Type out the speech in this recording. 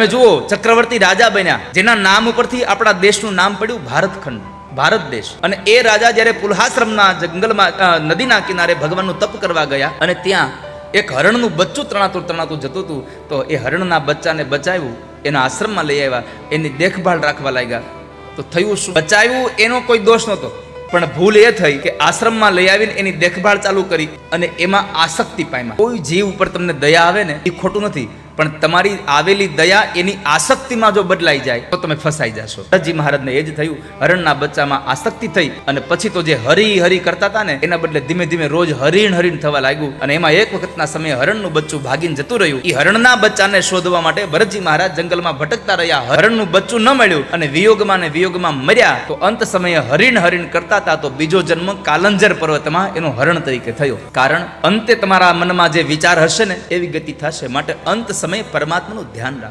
તમે જુઓ, ચક્રવર્તી રાજા બન્યા, જેના નામ ઉપરથી આપણા દેશનું નામ પડ્યું ભારતખંડ, ભારત દેશ. અને એ રાજા જ્યારે પુલ્હાશ્રમના જંગલમાં નદીના કિનારે ભગવાનનું તપ કરવા ગયા અને ત્યાં એક હરણનું બચ્ચું તણાતું તણાતું જતું હતું, તો એ હરણના બચ્ચાને બચાવ્યું, એના આશ્રમમાં લઈ આવ્યા, એની દેખભાળ રાખવા લાગ્યા. તો થયું શું? બચાવ્યું એનો કોઈ દોષ નહોતો, પણ ભૂલ એ થઈ કે આશ્રમમાં લઈ આવીને એની દેખભાળ ચાલુ કરી અને એમાં આસક્તિ પામ્યા કોઈ જીવ ઉપર તમને દયા આવે ને, એ ખોટું નથી. પણ તમારી આવેલી દયા એની આસક્તિમાં જો બદલાઈ જાય, તો તમે ફસાઈ જશો. હરજી મહારાજને એ જ થયું, હરણના બચ્ચામાં આસક્તિ થઈ અને પછી તો જે હરી હરી કરતા હતા ને, એના બદલે ધીમે ધીમે રોજ હરીણ હરીણ થવા લાગ્યું અને એમાં એક વખતના સમયે હરણનું બચ્ચું ભાગીને જતું રહ્યું. એ હરણના બચ્ચાને શોધવા માટે ભરતજી મહારાજ જંગલમાં ભટકતા રહ્યા. હરણનું બચ્ચું ન મળ્યું અને વિયોગમાં ને વિયોગમાં મર્યા, તો અંત સમયે હરીણ હરીણ કરતા હતા, તો બીજો જન્મ કાલંજર પર્વતમાં એનો હરણ તરીકે થયો. કારણ અંતે તમારા મનમાં જે વિચાર હશે ને, એવી ગતિ થશે. માટે અંત સમયે પરમાત્માનું ધ્યાન રાખો.